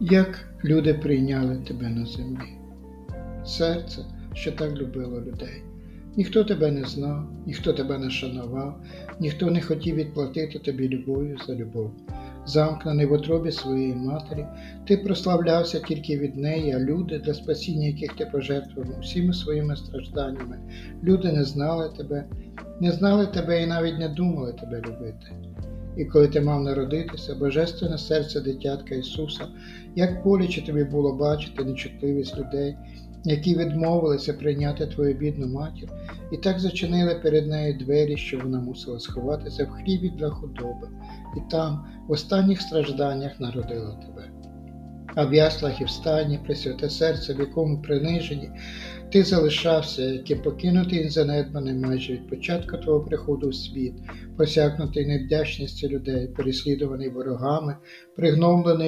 як люди прийняли тебе на землі. Серце, що так любило людей. Ніхто тебе не знав, ніхто тебе не шанував, ніхто не хотів відплатити тобі любов'ю за любов. Замкнений в утробі своєї матері, ти прославлявся тільки від неї, а люди, для спасіння яких ти пожертвував усіми своїми стражданнями, люди не знали тебе, не знали тебе і навіть не думали тебе любити. І коли ти мав народитися, божественне серце дитятка Ісуса, як боляче тобі було бачити нечутливість людей, які відмовилися прийняти твою бідну матір, і так зачинили перед нею двері, що вона мусила сховатися в хлібі для худоби, і там, в останніх стражданнях, народила тебе. А в яслах і в стані, присвяте серце, в якому приниженні, ти залишався, яким покинутий і занедбаний майже від початку твого приходу в світ, посякнутий невдячністю людей, переслідуваний ворогами, пригномлений